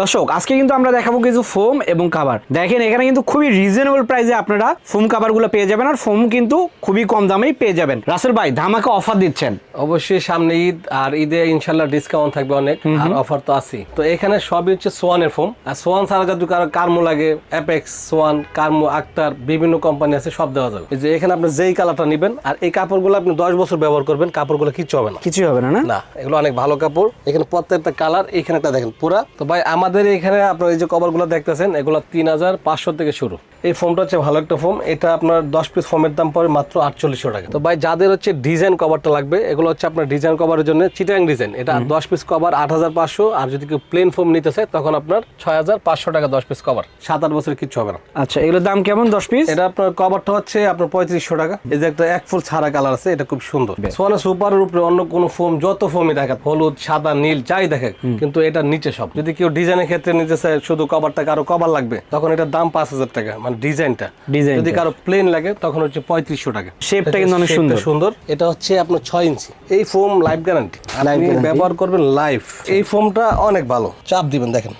দর্শক আজকে কিন্তু আমরা দেখাবো কিছু ফোম এবং কাভার দেখেন এখানে কিন্তু খুবই রিজনেবল প্রাইসে আপনারা ফোম কাভারগুলো পেয়ে যাবেন আর ফোম কিন্তু খুবই কম দামেই পেয়ে যাবেন। রাসেল ভাই ধামাকা অফার দিচ্ছেন। অবশ্যই সামনে ঈদ আর ঈদে ইনশাল্লাহ ডিসকাউন্ট থাকবে অনেক আর অফার তো আছে তো এখানে সবই হচ্ছে সোয়ানের ফোম আর সোয়ান যদি কারও কার্মো লাগে অ্যাপেক্স সোয়ান কার্মো আক্তার বিভিন্ন কোম্পানি আছে সব দেওয়া যাবে। এই যে এখানে আপনি যেই কালারটা নেবেন আর এই কাপড়গুলো আপনি দশ বছর ব্যবহার করবেন কাপড়গুলো কিছু হবে না। কিছুই হবে না না? না এগুলো অনেক ভালো কাপড়। এখানে প্রত্যেকটা কালার এখানে একটা দেখেন পুরা। তো ভাই আমাদের এখানে আপনার এই যে কভারগুলো দেখতেছেন এগুলো তিন হাজার পাঁচশো থেকে শুরু। এই ফোমটা হচ্ছে ভালো একটা ফোম। এটা আপনার দশ পিস ফোমের দাম পড়ে মাত্র আটচল্লিশশো টাকা। তো ভাই যাদের হচ্ছে ডিজাইন কভারটা লাগবে এগুলো হচ্ছে আপনার ডিজাইন কভারের জন্য চিটাং ডিজাইন। এটা দশ পিস কভার আট হাজার পাঁচশো আর যদি কেউ প্লেন ফোম নিতে চায় তখন আপনার ছয় হাজার পাঁচশো টাকা দশ পিস কভার। সাত আট বছর কিচ্ছু হবে না। আচ্ছা এগুলোর দাম কেমন দশ পিস? এটা আপনার কভারটা হচ্ছে আপনার পঁয়ত্রিশশো টাকা। এই যে একটা এক ফুল ছাড়া কালার আছে এটা খুব সুন্দর। সোয়ানা সুপারের উপরে অন্য কোনো ফোম যত ফোমই দেখা হলুদ সাদা নীল যাই দেখে কিন্তু এটা নিচে সব। যদি কেউ ডিজাইনের ক্ষেত্রে নিতে চাই শুধু কভারটাকে আরও কভার লাগবে তখন এটার দাম পাঁচ হাজার টাকা মানে ডিজাইনটা। ডিজাইন যদি কারও প্লেন লাগে তখন হচ্ছে পঁয়ত্রিশশো টাকা। Shape-টা কিন্তু অনেক সুন্দর। সুন্দর। এটা হচ্ছে আপনার ছয় ইঞ্চি। এই ফোম লাইফ গ্যারান্টি আপনি ব্যবহার করবেন লাইফ এই ফোমটা অনেক ভালো। চাপ দিবেন দেখেন।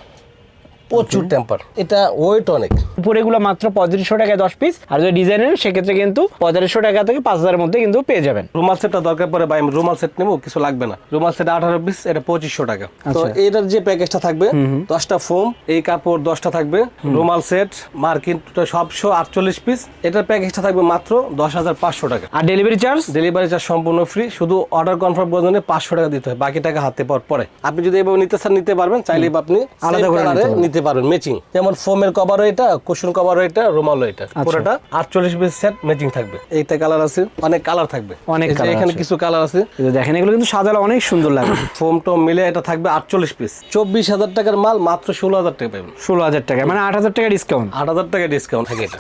প্রচুর টেম্পার এটা ওয়েট অনেক। উপরে এগুলো মাত্র পঁয়ত্রিশশো টাকায় দশ পিস আর যদি ডিজাইনের সেক্ষেত্রে কিন্তু পঁয়তাল্লিশশো টাকা থেকে পাঁচ হাজারের মধ্যে কিন্তু পেয়ে যাবেন। রুমাল সেটটা দরকার পড়ে ভাই রুমাল সেট নেব কিছু লাগবে না। রুমাল সেট আঠারো পিস এটা পঁচিশশো টাকা। তো আচ্ছা। এটার যে প্যাকেজটা থাকবে দশটা ফোম এই কাপড় দশটা থাকবে। রুমাল সেট মার্কিন সবশো আটচল্লিশ পিস এটার প্যাকেজটা থাকবে মাত্র দশ হাজার পাঁচশো টাকা। আর ডেলিভারি চার্জ ডেলিভারি চার্জ সম্পূর্ণ ফ্রি শুধু অর্ডার কনফার্ম পর্যন্ত পাঁচশো টাকা দিতে হয় বাকি টাকা হাতে পর পরে। আপনি যদি এভাবে নিতে চান নিতে পারবেন চাইলে আপনি আলাদা করে colour নিতে পারবেন। নিতে পারবেন ম্যাচিং যেমন ফোমের কভারও এটা কুশন কভারও এটা রুমালও এটা। আচ্ছা। পুরোটা আটচল্লিশ পিস সেট ম্যাচিং থাকবে। এইটা কালার আছে? অনেক কালার থাকবে। অনেক এখানে কিছু কালার আছে। দেখেন এগুলো কিন্তু সাজালে অনেক সুন্দর লাগে ফোম টোম মিলে এটা থাকবে আটচল্লিশ পিস চব্বিশ হাজার টাকার মাল মাত্র ষোলো হাজার টাকা পাবেন। ষোলো হাজার টাকা মানে আট হাজার টাকা ডিসকাউন্ট আট হাজার টাকা ডিসকাউন্ট থাকে এটা।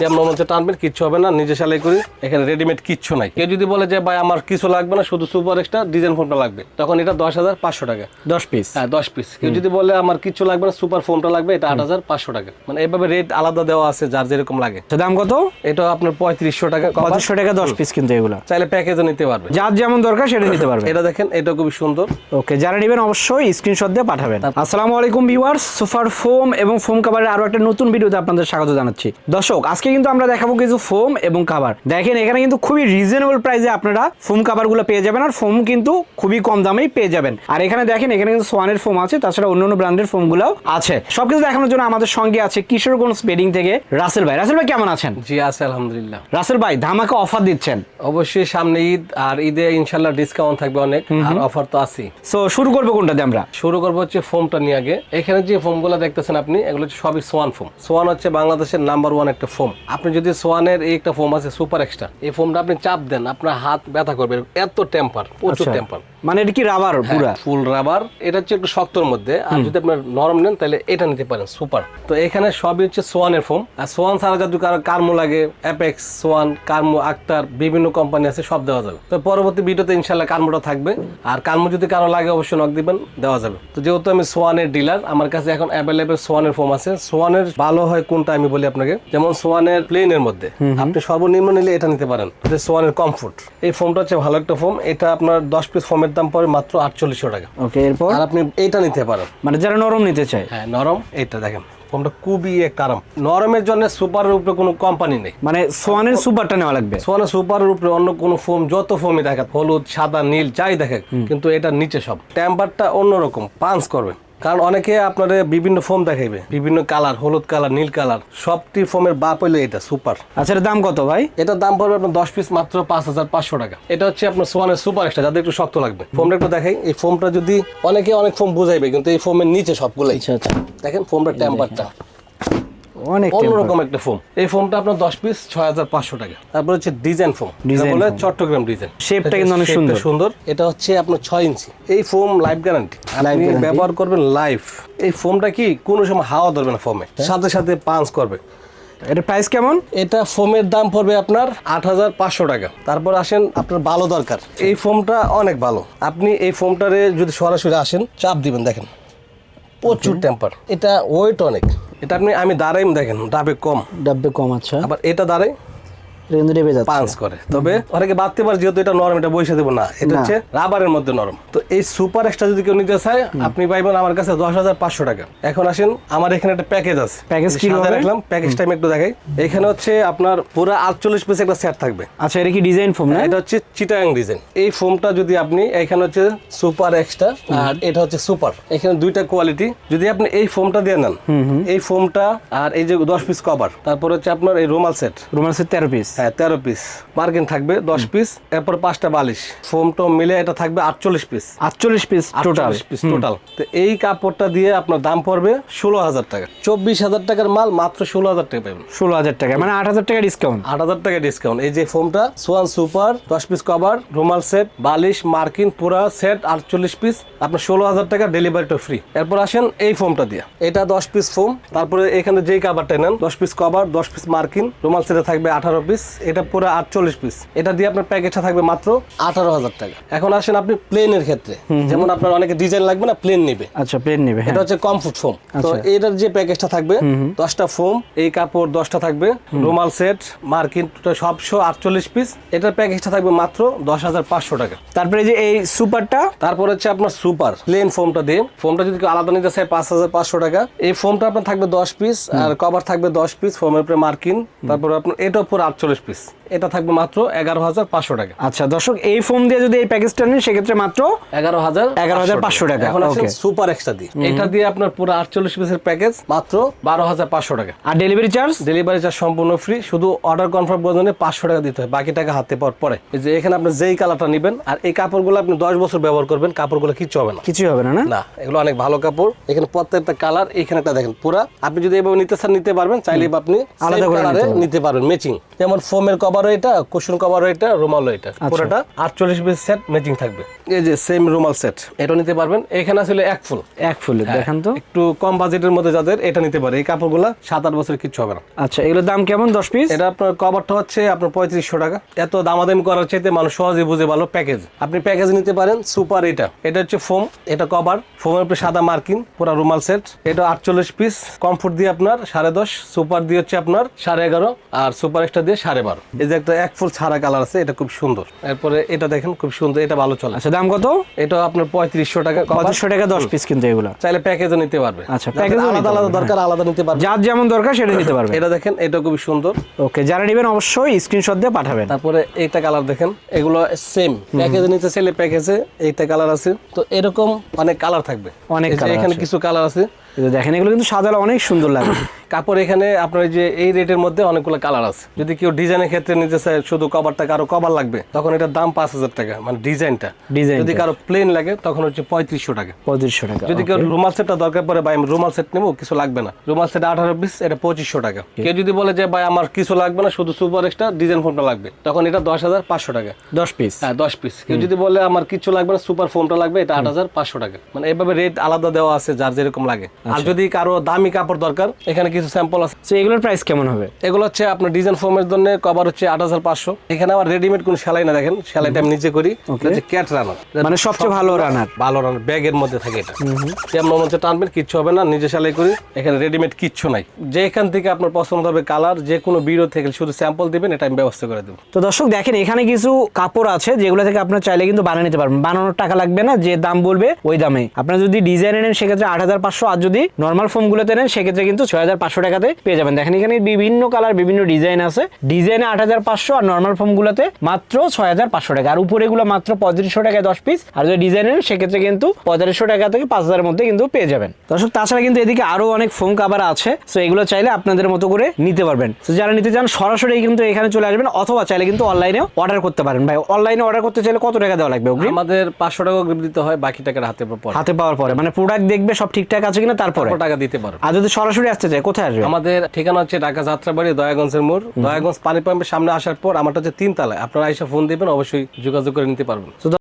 যেমন টানবেন কিচ্ছু হবে না নিজে সেলাই করি। এখানে রেডিমেড কিচ্ছু নাই। কেউ যদি বলে যে ভাই আমার কিছু লাগবে না শুধু সুপার এক্সট্রা ডিজাইন ফোনটা লাগবে। তখন এটা দশ হাজার পাঁচশো টাকা। দশ পিস হ্যাঁ দশ পিস কেউ যদি বলে আমার কিছু লাগবে না সুপার ফোনটা লাগবে এটা আট হাজার পাঁচশো টাকা। মানে এভাবে রেট আলাদা দেওয়া আছে যার যেরকম লাগে। দাম কত? এটা আপনার পঁয়ত্রিশশো টাকা। পঁচিশশো টাকা দশ পিস কিন্তু এগুলো। চাইলে প্যাকেজও নিতে পারবে। যার যেমন দরকার সেটা নিতে পারবে। এটা দেখেন এটা খুবই সুন্দর। ওকে যারা নেবেন অবশ্যই স্ক্রিনশট দিয়ে পাঠাবেন। আসসালামু আলাইকুম ভিউয়ার্স সুপার ফোম এবং ফোম কাভারের আরও একটা নতুন ভিডিওতে আপনাদের স্বাগত জানাচ্ছি। দর্শক আজকে কিন্তু আমরা দেখাবো কিছু ফোম এবং কাভার দেখেন এখানে কিন্তু খুবই রিজনেবল প্রাইসে আপনারা ফোম কাভারগুলো পেয়ে যাবেন আর ফোম কিন্তু খুবই কম দামেই পেয়ে যাবেন। আর এখানে দেখেন এখানে কিন্তু সোয়ানের ফোম আছে তাছাড়া অন্য অন্য ব্র্যান্ডের ফোমগুলোও আছে। সবকিছু দেখানোর জন্য আমাদের সঙ্গে আছে কিশোরগঞ্জ বেডিং থেকে রাসেল ভাই। রাসেল ভাই কেমন আছেন? জি আছে আলহামদুলিল্লাহ। রাসেল ভাই ধামাকা অফার দিচ্ছেন। অবশ্যই সামনে ঈদ আর ঈদে ইনশাল্লাহ ডিসকাউন্ট থাকবে অনেক আর অফার তো আছেই। সো শুরু করব কোনটা দিয়ে আমরা? শুরু করব হচ্ছে ফোমটা নিয়ে আগে। এখানে যে ফোমগুলো দেখতেছেন আপনি এগুলো হচ্ছে সবই সোয়ান ফোম সোয়ান হচ্ছে বাংলাদেশের নাম্বার ওয়ান একটা ফোম আপনি যদি সোয়ানের এই একটা ফোম আছে সুপার এক্সট্রা এই ফোমটা আপনি চাপ দেন আপনার হাত ব্যথা করবে এত টেম্পার প্রচুর আচ্ছা। টেম্পার মানে এটা কি রাবার পুরা? ফুল রাবার এটা হচ্ছে একটু শক্তর মধ্যে। আর যদি আপনার নরম নেন তাহলে এটা নিতে পারেন সুপার তো এখানে সবই হচ্ছে সোয়ানের ফোম আর সোয়ান যদি কারও কার্মো লাগে অ্যাপেক্স সোয়ান কার্মো আক্তার বিভিন্ন কোম্পানি আছে সব দেওয়া যাবে। তো পরবর্তী ভিডিওতে ইনশাল্লাহ কার্মোটা থাকবে। আর কার্মো যদি কারও লাগে অবশ্যই নক দিবেন দেওয়া যাবে। তো যেহেতু আমি সোয়ানের ডিলার আমার কাছে এখন অ্যাভেলেবেল সোয়ানের ফোম আছে। সোয়ানের ভালো হয় কোনটা আমি বলি আপনাকে? যেমন সোয়ানের প্লেনের মধ্যে। আপনি সর্বনিম্ন নিলে এটা নিতে পারেন। সোয়ানের কমফোর্ট এই ফোমটা হচ্ছে ভালো একটা ফোম এটা আপনার দশ পিস ফোমের দাম পড়ে মাত্র আটচল্লিশশো টাকা। ওকে এরপর? আর আপনি এইটা নিতে পারেন। মানে যারা নরম নিতে চায়। হ্যাঁ নরম এইটা দেখেন ফোনটা খুবই আরাম। নরমের জন্য সুপারের উপরে কোনো কোম্পানি নেই। মানে সোয়ানের সুপারটা নেওয়া লাগবে। সোয়ানের সুপারের উপরে অন্য কোনো ফোম যত ফোমই দেখে হলুদ সাদা নীল যাই দেখে কিন্তু এটা নিচে সব। টেম্পারটা অন্যরকম পাঞ্চ করবে কারণ অনেকে আপনার বিভিন্ন ফোম দেখাইবে। বিভিন্ন কালার হলুদ কালার নীল কালার সবটি ফোমের বাপ হইল এটা সুপার। আচ্ছা এর দাম কত ভাই? এটার দাম পড়বে আপনার দশ পিস মাত্র পাঁচ হাজার পাঁচশো টাকা। এটা হচ্ছে আপনার সোয়ানের সুপার এক্সট্রা যাদের একটু শক্ত লাগবে। ফোমটা একটু দেখাই এই ফোমটা যদি অনেকে অনেক ফোম বুঝাইবে কিন্তু এই ফোমের নিচে সবগুলো আচ্ছা আচ্ছা। দেখেন ফোমটা টেম্পারটা অনেক অন্যরকম একটা ফোম এই ফোমটা আপনার দশ পিস ছয় হাজার পাঁচশো টাকা। তারপর হচ্ছে ডিজাইন ফোম বলে চট্টগ্রাম ডিজাইন Shape-টা কিন্তু অনেক সুন্দর। সুন্দর। এটা হচ্ছে আপনার ছয় ইঞ্চি। এই ফোম লাইফ গ্যারান্টি আপনি ব্যবহার করবেন লাইফ এই ফোমটা কি কোনো সময় হাওয়া ধরবে না ফোমে সাথে সাথে পাঞ্চ করবে। এটা প্রাইস কেমন? এটা ফোমের দাম পড়বে আপনার আট হাজার পাঁচশো টাকা। তারপর আসেন আপনার ভালো দরকার। এই ফোমটা অনেক ভালো। আপনি এই ফোমটারে যদি সরাসরি আসেন চাপ দিবেন দেখেন। প্রচুর টেম্পার এটা ওয়েট অনেক। এটা আপনি আমি দাঁড়াই দেখেন ডাবে কম। ডাবে কম আচ্ছা। আবার এটা দাঁড়াই। এটা কিন্তু রেবে যাচ্ছে। পাঞ্চ করে। তবে অনেকে বাড়তে পারে যেহেতু এটা নরম এটা বসে দেবো না। এটা হচ্ছে রাবারের মধ্যে নরম। তো এই সুপার এক্সট্রা যদি কেউ নিতে চায় আপনি পাইবেন আমার কাছে দশ হাজার পাঁচশো টাকা। এখন আসেন আমার এখানে একটা প্যাকেজ আছে। Package কি রাখলাম প্যাকেজটা আমি একটু দেখাই। এখানে হচ্ছে আপনার পুরো আটচল্লিশ পিস একটা সেট থাকবে। আচ্ছা এটা কি ডিজাইন ফোম না? এটা হচ্ছে চিটাং ডিজাইন এই ফোমটা যদি আপনি এখানে হচ্ছে সুপার এক্সট্রা আর এটা হচ্ছে সুপার এখানে দুইটা কোয়ালিটি যদি আপনি এই ফোমটা দিয়ে নেন এই ফোমটা আর এই যে দশ পিস কভার তারপর হচ্ছে আপনার এই রুমাল সেট রোমান্সের তেরো পিস হ্যাঁ তেরো পিস মার্কিন থাকবে দশ পিস এরপর পাঁচটা বালিশ। ফোম টোম মিলে এটা থাকবে আটচল্লিশ পিস আটচল্লিশ পিস টোটাল পিস টোটাল তো এই কাপড়টা দিয়ে আপনার দাম পড়বে ষোলো হাজার টাকা। চব্বিশ হাজার টাকার মাল মাত্র ষোলো হাজার টাকা পাবেন। ষোলো হাজার টাকা মানে আট হাজার টাকা ডিসকাউন্ট আট হাজার টাকা ডিসকাউন্ট এই যে ফোমটা সোয়ান সুপার দশ পিস কভার রুমাল সেট বালিশ মার্কিন পুরা সেট আটচল্লিশ পিস আপনার ষোলো হাজার টাকা ডেলিভারিটা ফ্রি এরপর আসেন এই ফোমটা দিয়ে। এটা দশ পিস ফোম তারপরে এখানে যেই কাভারটা নেন দশ পিস কভার দশ পিস মার্কিন রুমাল সেটে থাকবে আঠারো পিস এটা পুরো আটচল্লিশ পিস এটা দিয়ে আপনার প্যাকেজটা থাকবে মাত্র আঠারো হাজার টাকা। এখন আসেন আপনি প্লেনের ক্ষেত্রে। যেমন আপনার অনেকে ডিজাইন লাগবে না প্লেন নিবে। আচ্ছা প্লেন নেবে হ্যাঁ। এটা হচ্ছে কমফোর্ট ফোম তো আচ্ছা। এটার যে প্যাকেজটা থাকবে দশটা ফোম এই কাপড় দশটা থাকবে রুমাল সেট মার্কিন সবশো আটচল্লিশ পিস এটার প্যাকেজটা থাকবে মাত্র দশ হাজার পাঁচশো টাকা। তারপরে যে এই সুপারটা? তারপর হচ্ছে আপনার সুপার প্লেন ফোমটা দিয়ে। ফোমটা যদি আলাদা নিতে চায় পাঁচ হাজার পাঁচশো টাকা। এই ফোমটা আপনার থাকবে দশ পিস আর কভার থাকবে দশ পিস ফোমের উপরে মার্কিন। তারপর আপনার এটা উপর আটচল্লিশ পিস এটা থাকবে মাত্র এগারো হাজার পাঁচশো টাকা। আচ্ছা দর্শক এই ফোম দিয়ে যদি এই প্যাকেজটা নেন সেক্ষেত্রে মাত্র এগারো হাজার 11,500 টাকা, এখন okay. সুপার এক্সট্রা দিয়ে। এটা দিয়ে আপনার পুরো আটচল্লিশ পিসের প্যাকেজ মাত্র বারো হাজার পাঁচশো টাকা। আর ডেলিভারি চার্জ ডেলিভারি চার্জ সম্পূর্ণ ফ্রি শুধু অর্ডার কনফার্ম পাঁচশো টাকা দিতে হয় বাকি টাকা হাতে পাওয়ার পরে। এই যে এখানে আপনি যেই কালারটা নেবেন আর এই কাপড়গুলো আপনি দশ বছর ব্যবহার করবেন কাপড়গুলো কিচ্ছু হবে না। কিছুই হবে না না? এগুলো অনেক ভালো কাপড়। এখানে প্রত্যেকটা কালার এখানে একটা দেখেন পুরা। আপনি যদি এভাবে নিতে চান নিতে পারবেন চাইলে আপনি আলাদা করে colour নিতে পারবেন। নিতে পারবেন ম্যাচিং যেমন ফোমের কভারও এটা কুশন কভারও এটা রুমালও এটা। আচ্ছা। পুরোটা আটচল্লিশ পিস সেট ম্যাচিং থাকবে। এই যে সেম রুমাল সেট এটা নিতে পারবেন। এখানে আসলে এক ফুল। এক ফুলের দেখান তো। একটু কম বাজেটের মধ্যে যাদের এটা নিতে পারে। এই কাপড়গুলো সাত আট বছর কিচ্ছু হবে না। আচ্ছা এগুলোর দাম কেমন? দশ পিস এটা আপনার কভারটা হচ্ছে আপনার পঁয়ত্রিশশো টাকা। এত দামাদামি করার চাইতে মানুষ সহজে বুঝে ভালো প্যাকেজ আপনি প্যাকেজ নিতে পারেন সুপার এটা। এটা হচ্ছে ফোম এটা কভার ফোমের উপরে সাদা মার্কিন পুরো রুমাল সেট এটা আটচল্লিশ পিস কমফোর্ট দিয়ে আপনার সাড়ে দশ সুপার দিয়ে হচ্ছে আপনার সাড়ে এগারো আর সুপার এক্সট্রা দিয়ে সাড়ে বারো। এই যে একটা এক ফুল ছাড়া কালার আছে এটা খুব সুন্দর। এরপরে এটা দেখেন খুব সুন্দর এটা ভালো চলে। আচ্ছা দাম কত? এটা আপনার পঁয়ত্রিশশো টাকা। পঁচিশশো টাকা দশ পিস কিন্তু এগুলো। চাইলে প্যাকেজও নিতে পারবে। আচ্ছা, নিতে আলাদা আলাদা দরকার আলাদা নিতে পারবে। যার যেমন দরকার সেটা নিতে পারবে। এটা দেখেন এটা খুবই সুন্দর। ওকে যারা নেবেন অবশ্যই স্ক্রিনশট দিয়ে পাঠাবেন। তারপরে এইটা কালার দেখেন এগুলো সেম প্যাকেজে নিতে চাইলে প্যাকেজে এইটা কালার আছে। তো এরকম অনেক কালার থাকবে। অনেক এখানে কিছু কালার আছে। দেখেন এগুলো কিন্তু সাজালে অনেক সুন্দর লাগে। কাপড় এখানে আপনার যে এই রেটের মধ্যে অনেকগুলো কালার আছে। যদি কেউ ডিজাইনের ক্ষেত্রে নিতে চায় শুধু কভারটা কারও কভার লাগবে তখন এটার দাম পাঁচ হাজার টাকা মানে ডিজাইনটা। Design যদি। কারও প্লেন লাগে তখন হচ্ছে পঁয়ত্রিশশো টাকা। পঁয়ত্রিশশো টাকা যদি কেউ রুমাল সেটটা দরকার পড়ে ভাই আমি রুমাল সেট নেব কিছু লাগবে না। রুমাল সেট আঠারো পিস এটা পঁচিশশো টাকা। কেউ যদি বলে যে ভাই আমার কিছু লাগবে না শুধু সুপার এক্সট্রা ডিজাইন ফোনটা লাগবে তখন এটা দশ হাজার পাঁচশো টাকা। দশ পিস হ্যাঁ দশ পিস কেউ যদি বলে আমার কিছু লাগবে না সুপার ফোনটা লাগবে এটা আট হাজার পাঁচশো টাকা। মানে এইভাবে রেট আলাদা দেওয়া আছে যার যেরকম লাগে। আর যদি কারও দামি কাপড় দরকার এখানে কিছু স্যাম্পল আছে। তো এগুলোর প্রাইস কেমন হবে? এগুলো হচ্ছে আপনার ডিজাইন ফোমের জন্য কভার হচ্ছে আট হাজার পাঁচশো। এখানে আমার রেডিমেড কোন সেলাই না দেখেন সেলাইটা আমি নিজে করি. ক্যাট রানার মানে সবচেয়ে ভালো রানার ভালো রানার ব্যাগের মধ্যে থাকে এটা। যেমন মঞ্চে টানবেন কিচ্ছু হবে না নিজে সেলাই করি এখানে রেডিমেড কিচ্ছু নাই। যেখান থেকে আপনার পছন্দ হবে কালার যে কোনো বিরো থেকে শুধু স্যাম্পল দিবেন এটা আমি ব্যবস্থা করে দেবো। তো দর্শক দেখেন এখানে কিছু কাপড় আছে যেগুলো থেকে আপনার চাইলে কিন্তু বানিয়ে নিতে পারবেন। বানানোর টাকা লাগবে না যে দাম বলবে ওই দামে। আপনার যদি ডিজাইন নেন সেক্ষেত্রে আট হাজার পাঁচশো আর যদি নর্মাল ফোমগুলোতে নেন সেক্ষেত্রে কিন্তু ছয় হাজার পাঁচশো টাকাতে পেয়ে যাবেন। দেখেন এখানে বিভিন্ন কালার বিভিন্ন ডিজাইন আছে। ডিজাইনে আট হাজার পাঁচশো আর নর্মাল ফোমগুলোতে মাত্র ছয় হাজার পাঁচশো টাকা। আর উপরে এগুলো মাত্র পঁয়ত্রিশশো টাকায় দশ পিস আর যদি ডিজাইন নেন সেক্ষেত্রে কিন্তু পঁয়তাল্লিশশো টাকা থেকে পাঁচ হাজারের মধ্যে কিন্তু পেয়ে যাবেন। দর্শক তাছাড়া কিন্তু এদিকে আরও অনেক ফোম কাভার আছে। তো এগুলো চাইলে আপনাদের মতো করে নিতে পারবেন। তো যারা নিতে চান সরাসরি কিন্তু এখানে চলে আসবেন অথবা চাইলে কিন্তু অনলাইনে অর্ডার করতে পারেন। ভাই অনলাইনে অর্ডার করতে চাইলে কত টাকা দেওয়া লাগবে আমাদের পাঁচশো টাকা অগ্রিম দিতে হয় বাকি টাকার হাতে পর। হাতে পাওয়ার পরে। মানে প্রোডাক্ট দেখবে সব ঠিকঠাক আছে কিনা তারপরে? টাকা দিতে পারো? আর যদি সরাসরি আসতে চাই কোথায় আসবে? আমাদের ঠিকানা হচ্ছে ঢাকা যাত্রাবাড়ি দয়াগঞ্জের মোড়। দয়াগঞ্জ পানি পাম্পের সামনে আসার পর আমারটা হচ্ছে তিন তালায় আপনারা এসে ফোন দিবেন অবশ্যই যোগাযোগ করে নিতে পারবেন।